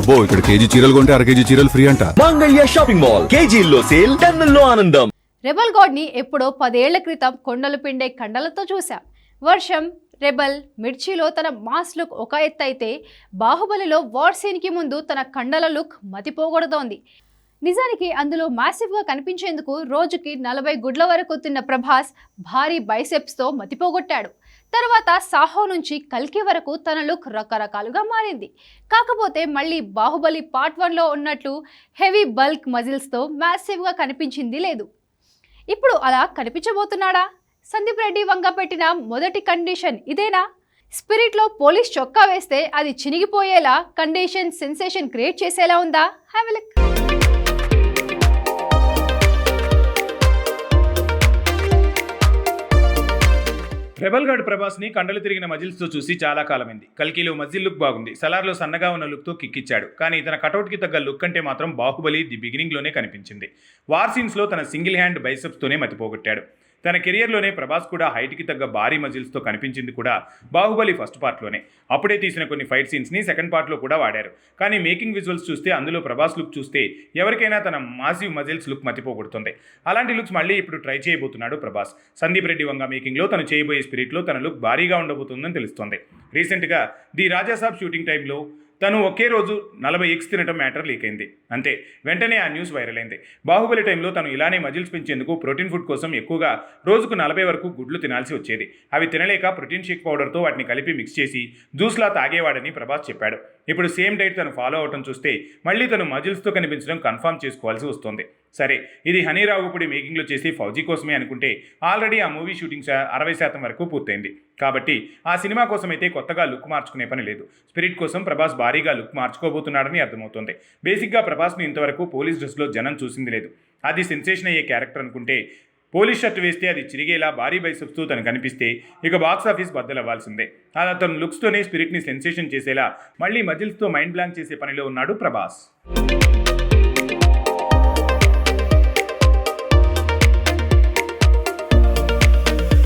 అబ్బో ఇక్కడ కేజీ చీరలు కొంటే అర కేజీ చీరలు ఫ్రీ అంట. Mangalya shopping mall. కేజీల్లో సేల్ టన్నుల్లో ఆనందం. రెబల్ గాడ్ని ఎప్పుడో పదేళ్ళ క్రితం కొండలు పిండే కండలతో చూశాం. వర్షం రెబల్ మిర్చిలో తన మాస్ లుక్ ఒక ఎత్తు అయితే బాహుబలిలో వార్ సీన్కి ముందు తన కండల లుక్ మతిపోగొడుతోంది. నిజానికి అందులో మ్యాసివ్గా కనిపించేందుకు రోజుకి నలభై గుడ్ల వరకు తిన్న ప్రభాస్ భారీ బైసెప్స్తో మతిపోగొట్టాడు. తర్వాత సాహో నుంచి కల్కి వరకు తన లుక్ రకరకాలుగా మారింది. కాకపోతే మళ్ళీ బాహుబలి పార్ట్ వన్లో ఉన్నట్లు హెవీ బల్క్ మజిల్స్తో మ్యాసివ్గా కనిపించింది లేదు. ఇప్పుడు అలా కనిపించబోతున్నాడా? సందీప్ రెడ్డి వంగ పెట్టిన మొదటి కండిషన్ ఇదేనా? స్పిరిట్లో పోలీస్ చొక్కా వేస్తే అది చినిగిపోయేలా కండిషన్ సెన్సేషన్ క్రియేట్ చేసేలా ఉందా? హ్యావ్ లుక్ రెబల్ గార్డ్ ప్రభాస్ని కండలు తిరిగిన మజిల్స్తో చూసి చాలా కాలమైంది. కల్కీలో మజిల్ లుక్ బాగుంది. సలార్లో సన్నగా ఉన్న లుక్తో కిక్కిచ్చాడు. కానీ తన కటౌట్కి తగ్గ లుక్ అంటే మాత్రం బాహుబలి ది బిగినింగ్లోనే కనిపించింది. వార్ సీన్స్లో తన సింగిల్ హ్యాండ్ బైసెప్స్తోనే మతిపోగొట్టాడు తన కెరియర్లోనే ప్రభాస్ కూడా హైట్కి తగ్గ భారీ మజిల్స్తో కనిపించింది కూడా బాహుబలి ఫస్ట్ పార్ట్లోనే. అప్పుడే తీసిన కొన్ని ఫైట్ సీన్స్ని సెకండ్ పార్ట్లో కూడా వాడారు. కానీ మేకింగ్ విజువల్స్ చూస్తే అందులో ప్రభాస్ లుక్ చూస్తే ఎవరికైనా తన మాసివ్ మజిల్స్ లుక్ మతిపోగొడుతుంది. అలాంటి లుక్స్ మళ్ళీ ఇప్పుడు ట్రై చేయబోతున్నాడు ప్రభాస్. సందీప్ రెడ్డి వంగ మేకింగ్లో తను చేయబోయే స్పిరిట్లో తన లుక్ భారీగా ఉండబోతుందని తెలుస్తోంది. రీసెంట్గా ది రాజాసాబ్ షూటింగ్ టైంలో తను ఒకే రోజు నలభై ఎగ్స్ తినటం మ్యాటర్ లీక్ అయింది అంతే వెంటనే ఆ న్యూస్ వైరల్ అయింది. బాహుబలి టైంలో తను ఇలానే మజిల్స్ పెంచేందుకు ప్రోటీన్ ఫుడ్ కోసం ఎక్కువగా రోజుకు నలభై వరకు గుడ్లు తినాల్సి వచ్చేది. అవి తినలేక ప్రోటీన్ షేక్ పౌడర్తో వాటిని కలిపి మిక్స్ చేసి జ్యూస్లా తాగేవాడని ప్రభాస్ చెప్పాడు. ఇప్పుడు సేమ్ డైట్ తను ఫాలో అవటం చూస్తే మళ్ళీ తను మజిల్స్తో కనిపించడం కన్ఫర్మ్ చేసుకోవాల్సి వస్తుంది. సరే ఇది హనీరావుపుడి మేకింగ్లో చేసి ఫౌజీ కోసమే అనుకుంటే ఆల్రెడీ ఆ మూవీ షూటింగ్ అరవై శాతం వరకు పూర్తయింది. కాబట్టి ఆ సినిమా కోసం అయితే కొత్తగా లుక్ మార్చుకునే పని లేదు. స్పిరిట్ కోసం ప్రభాస్ భారీగా లుక్ మార్చుకోబోతున్నాడని అర్థమవుతోంది. బేసిక్గా ప్రభాస్ని ఇంతవరకు పోలీస్ డ్రెస్లో జనం చూసింది లేదు. అది సెన్సేషన్ అయ్యే క్యారెక్టర్ అనుకుంటే పోలీస్ షర్ట్ వేస్తే అది చిరిగేలా భారీ బైసప్స్తో తను కనిపిస్తే ఇక బాక్స్ ఆఫీస్ బద్దలవ్వాల్సిందే. అలా తన లుక్స్తోనే స్పిరిట్ని సెన్సేషన్ చేసేలా మళ్ళీ మజిల్స్తో మైండ్ బ్లాంక్ చేసే పనిలో ఉన్నాడు ప్రభాస్.